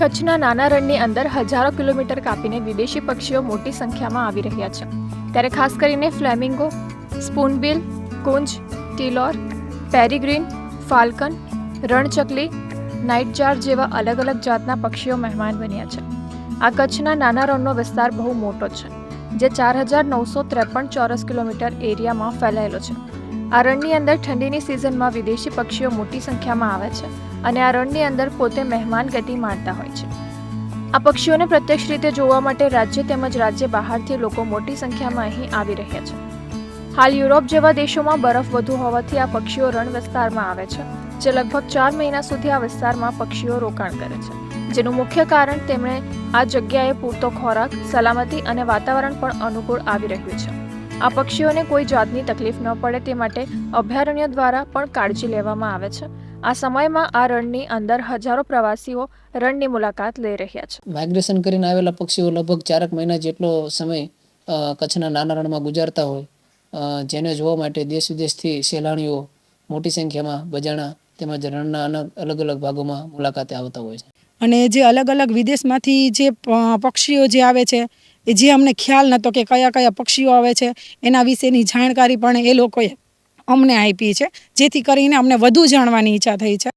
કચ્છના નાના રણની અંદર હજારો કિલોમીટર કાપીને વિદેશી પક્ષીઓ મોટી સંખ્યામાં આવી રહ્યા છે. ત્યારે ખાસ કરીને ફ્લેમિંગો, સ્પૂનબિલ, કુંજ, ટીલોર, પેરીગ્રીન, ફાલ્કન, રણચકલી, નાઇટજાર જેવા અલગ અલગ જાતના પક્ષીઓ મહેમાન બન્યા છે. આ કચ્છના નાના રણનો વિસ્તાર બહુ મોટો છે. જે ચાર હજાર નવસો ત્રેપન ચોરસ કિલોમીટર એરિયામાં ફેલાયેલો છે. આ રણની અંદર ઠંડીની સિઝનમાં વિદેશી પક્ષીઓ મોટી સંખ્યામાં આવે છે અને આ રણની અંદર પોતે મહેમાન ગતિ માણતા હોય છે. આ પક્ષીઓને પ્રત્યક્ષ રીતે જોવા માટે રાજ્ય તેમજ રાજ્ય બહારથી લોકો મોટી સંખ્યામાં અહીં આવી રહ્યા છે. હાલ યુરોપ જેવા દેશોમાં બરફ વધુ હોવાથી આ પક્ષીઓ રણ વિસ્તારમાં આવે છે, જે લગભગ ચાર મહિના સુધી આ વિસ્તારમાં પક્ષીઓ રોકાણ કરે છે. જેનું મુખ્ય કારણ તેમણે આ જગ્યાએ પૂરતો ખોરાક, સલામતી અને વાતાવરણ પણ અનુકૂળ આવી રહ્યું છે. આ પક્ષીઓને કોઈ જાતની તકલીફ ન પડે તે માટે અભયારણ્ય દ્વારા પણ કાળજી લેવામાં આવે છે. આ સમયમાં આ રણની અંદર હજારો પ્રવાસીઓ રણની મુલાકાત લઈ રહ્યા છે. માઇગ્રેશન કરીને આવેલા પક્ષીઓ લગભગ ચારક મહિના જેટલો સમય કચ્છના નાના રણમાં ગુજારતા હોય. જેને જોવા માટે દેશ વિદેશથી સહેલાણીઓ મોટી સંખ્યામાં બજાણા તેમજ રણના અલગ અલગ ભાગોમાં મુલાકાતે આવતા હોય છે. અને જે અલગ અલગ વિદેશમાંથી જે પક્ષીઓ જે આવે છે, એ જે અમને ખ્યાલ નહોતો કે કયા કયા પક્ષીઓ આવે છે, એના વિશેની જાણકારી પણ એ લોકોએ અમને આપી છે, જેથી કરીને અમને વધુ જાણવાની ઈચ્છા થઈ છે.